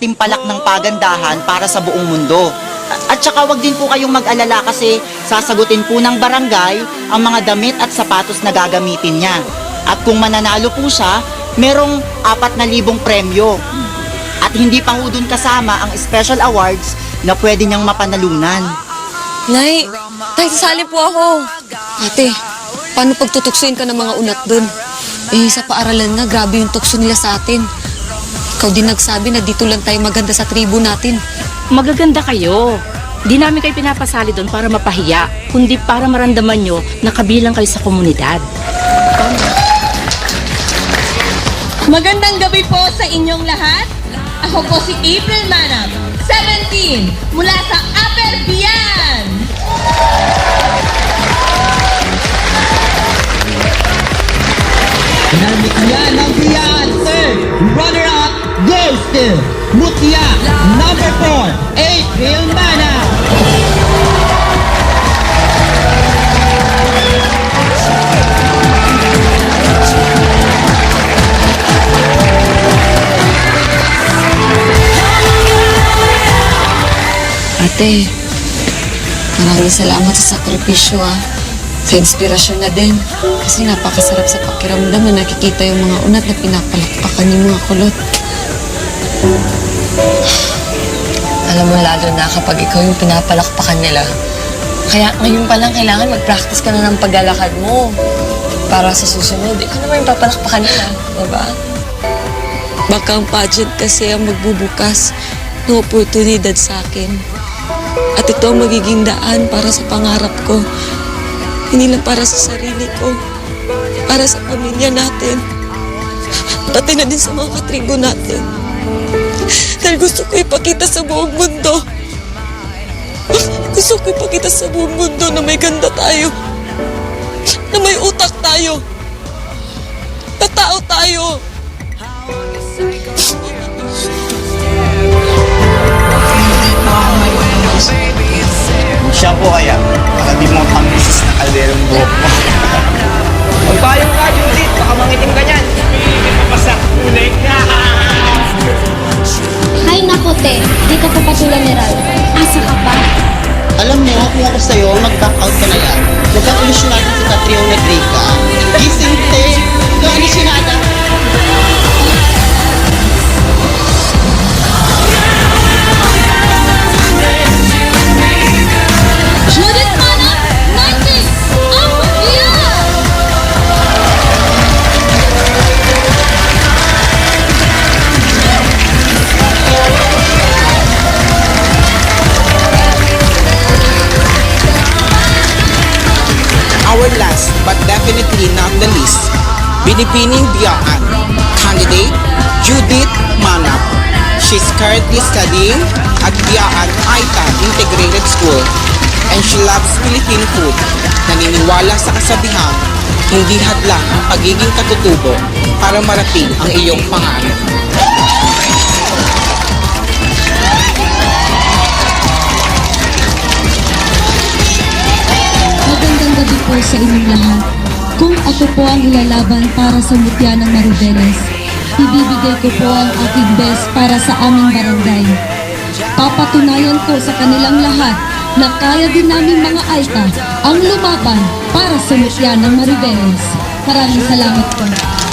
magpatimpalak ng pagandahan para sa buong mundo. At saka wag din po kayong mag-alala kasi sasagutin po ng barangay ang mga damit at sapatos na gagamitin niya. At kung mananalo po siya, merong apat na libong premyo. At hindi pa ho dun kasama ang special awards na pwede niyang mapanalunan. Nay, tay, sasali po ako. Ate, paano pagtutuksuin ka ng mga unat dun? Eh, sa paaralan nga, grabe yung tukso nila sa atin. Ikaw din nagsabi na dito lang tayo maganda sa tribo natin. Magaganda kayo. Di namin kayo pinapasali doon para mapahiya, kundi para maramdaman nyo na kabilang kayo sa komunidad. Magandang gabi po sa inyong lahat. Ako po si April Manam, 17, mula sa Upper Bian. To Mutia, number 4, April Mana. Ate, maraming salamat sa sakripisyo ah. Sa inspirasyon na din. Kasi napakasarap sa pakiramdam na nakikita yung mga unat na pinapalakpakan yung mga kulot. Alam mo, lalo na kapag ikaw yung pinapalakpakan nila. Kaya ngayon pa lang kailangan mag-practice ka na ng paglalakad mo. Para sa susunod, ikaw naman yung papalakpakan nila. Diba? Baka ang pageant kasi ang magbubukas ng oportunidad sa akin. At ito ang magiging daan para sa pangarap ko. Hindi lang para sa sarili ko. Para sa pamilya natin. Pati na din sa mga katribo natin. Dahil gusto ko ipakita sa buong mundo. Gusto ko ipakita sa buong mundo na may ganda tayo. Na may utak tayo. Na tao tayo. Ay nako te, di ka pa patulang ni Ral. Asa ka pa? Alam mo, kung ako sa'yo, mag-back out ka na lang. Huwag kang ilusyonado sa Catriona Gray ka. Gising, te! Ikaw Our last but definitely not the least, Binibining Biyaan, candidate Judith Manap. She's currently studying at Biyaan Aita Integrated School and she loves Filipino food. Naniniwala sa kasabihang, hindi hadlang ang pagiging katutubo para marating ang iyong pangarap. Sa inyong lahat. Kung ako po ang ilalaban para sa mutya ng Maribeles, ibibigay ko po ang aking best para sa aming barangay. Papatunayan ko sa kanilang lahat na kaya din namin mga Aita ang lumaban para sa mutya ng Maribeles. Maraming salamat po.